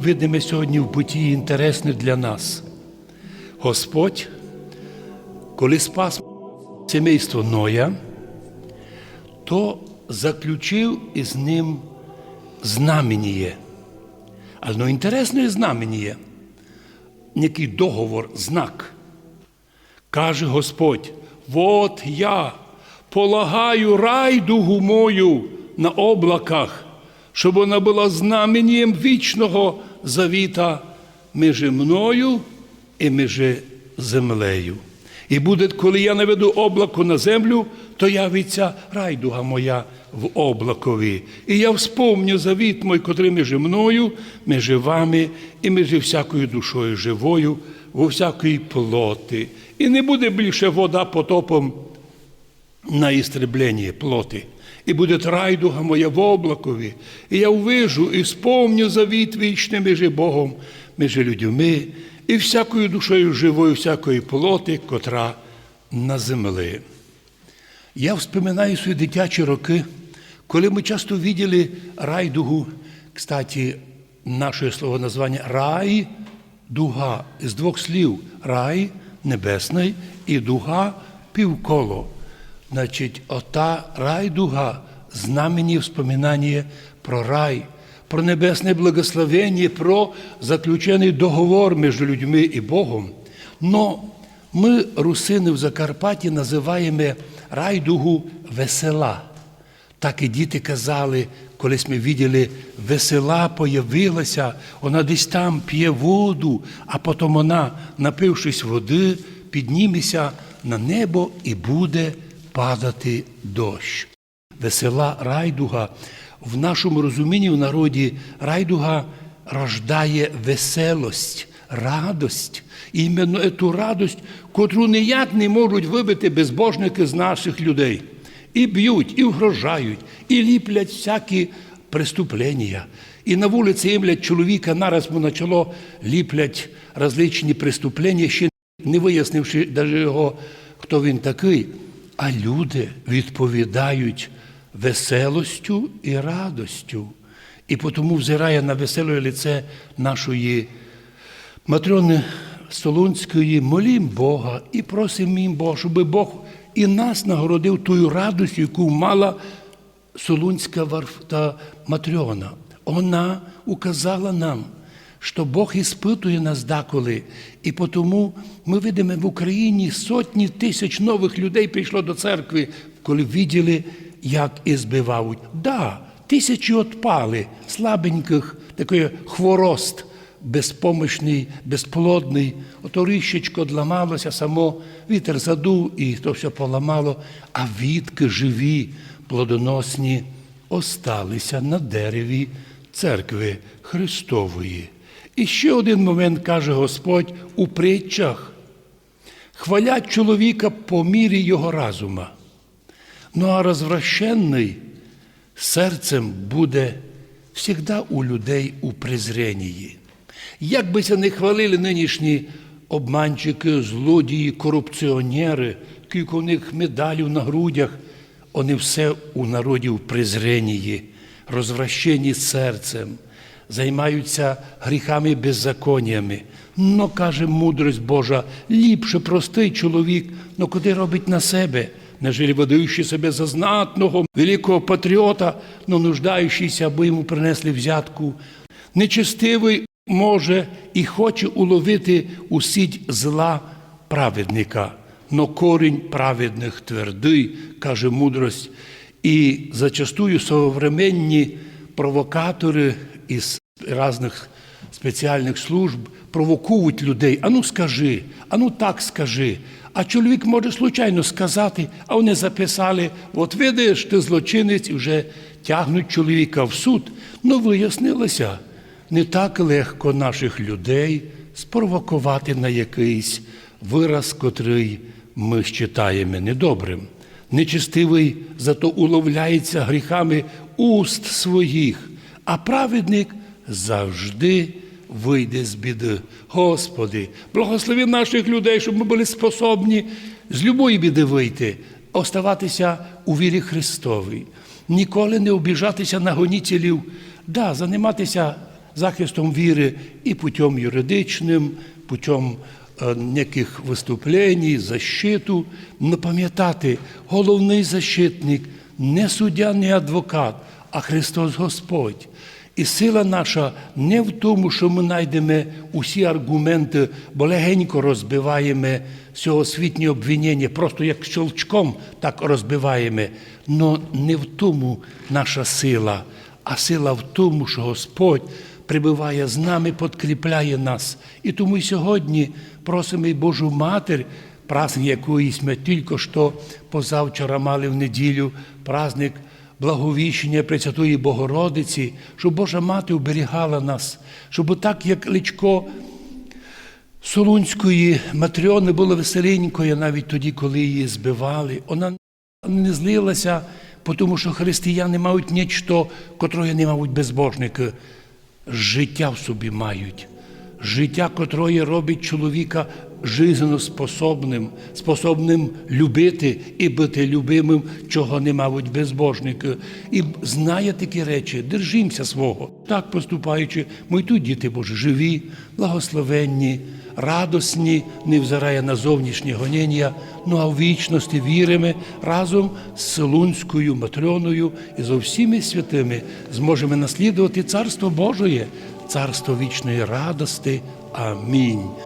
видиме сьогодні в буті інтересне для нас. Господь, коли спас сімейство Ноя, то заключив із ним знаменіє. Але ну, інтересне знаменіє, який договор, знак. Каже Господь, вот я полагаю райдугу мою на облаках, щоб вона була знаменієм вічного завіта між мною і між землею. І буде, коли я наведу облако на землю, то явиться райдуга моя в облакові. І я вспомню завіт мой, котрий між мною, між вами і між всякою душою живою, во всякої плоти. І не буде більше вода потопом на істреблення плоти. І буде райдуга моя в облакові, і я увижу і сповню завіт вічний між Богом, між людьми, і всякою душою живою, всякої плоти, котра на землі. Я вспоминаю свої дитячі роки, коли ми часто виділи райдугу, кстати, наше слово названня рай, дуга з двох слів рай небесний і дуга півколо. Значить, ота райдуга знамені вспоминання про рай, про небесне благословення, про заключений договор між людьми і Богом. Но ми, русини в Закарпатті, називаємо райдугу весела. Так і діти казали, колись ми бачили, весела появилася, вона десь там п'є воду, а потім вона, напившись води, підніметься на небо і буде падати дощ. Весела райдуга в нашому розумінні в народі райдуга рождає веселость, радость. Іменно цю радость, котру ніяк не можуть вибити безбожники з наших людей. І б'ють, і вгрожають, і ліплять всякі преступлення. І на вулиці імлять чоловіка, нараз на чоло ліплять различні преступлення, ще не вияснивши навіть його, хто він такий. А люди відповідають веселостю і радостю. І тому взирає на веселе лице нашої Матрьони Солунської, молім Бога і просимо їм Бога, щоб Бог і нас нагородив тою радостю, яку мала Солунська Варфта Матрьона. Вона указала нам, що Бог іспитує нас деколи, і тому ми видимо в Україні сотні тисяч нових людей прийшло до церкви, коли виділи, як і збивають. Да, тисячі отпали, слабеньких, такий хворост безпомощний, безплодний. Ото ріщечко дламалося, само вітер задув і то все поламало, а вітки живі, плодоносні осталися на дереві церкви Христової. І ще один момент каже Господь у притчах. Хвалять чоловіка по мірі його разума. Ну а розвращенний серцем буде завжди у людей у презренні. Як би це не хвалили нинішні обманщики, злодії, корупціонери, кілька у них медалів на грудях, вони все у народі в презренні, розвращені серцем, займаються гріхами і беззаконнями. Но, каже мудрость Божа, ліпше простий чоловік, но куди робить на себе, нежели видаючи себе за знатного, великого патріота, но нуждаючийся, аби йому принесли взятку. Нечестивий може і хоче уловити у сіть зла праведника, но корінь праведних твердий, каже мудрость, і зачастую современні провокатори із різних спеціальних служб провокують людей. Ану скажи, ану так скажи. А чоловік може случайно сказати, а вони записали, от видиш, ти злочинець і вже тягнуть чоловіка в суд. Ну, вияснилося, не так легко наших людей спровокувати на якийсь вираз, котрий ми вважаємо недобрим. Нечистивий зато уловляється гріхами уст своїх, а праведник завжди вийде з біди. Господи, благослови наших людей, щоб ми були способні з любої біди вийти, оставатися у вірі Христовій, ніколи не обіжатися на гонітелів, да, займатися захистом віри і путем юридичним, путем е, ніяких виступлень, защиту. Но пам'ятати, головний защитник не суддя, не адвокат, а Христос Господь. І сила наша не в тому, що ми знайдемо усі аргументи, бо легенько розбиваємо всеосвітні обвинення, просто як щелчком так розбиваємо. Но не в тому наша сила, а сила в тому, що Господь прибуває з нами, підкріпляє нас. І тому й сьогодні просимо й Божу Матір, праздник якої ми тільки що позавчора мали в неділю, праздник благовіщення Пресвятої Богородиці, щоб Божа Мати оберігала нас, щоб так, як личко Солунської Матріони було веселенькою навіть тоді, коли її збивали. Вона не злилася, тому що християни мають нічто, котрого не мають безбожники. Життя в собі мають. Життя, котроє робить чоловіка жизнеспособним, способним любити і бути любимим, чого не мають безбожники. І знає такі речі, держимося свого. Так поступаючи, ми тут, діти Божі, живі, благословенні, радосні, невзирає на зовнішні гоніння, ну а в вічності віримо разом з Солунською Матрьоною і зо всіми святими зможемо наслідувати Царство Божоє, Царство вічної радости. Амінь.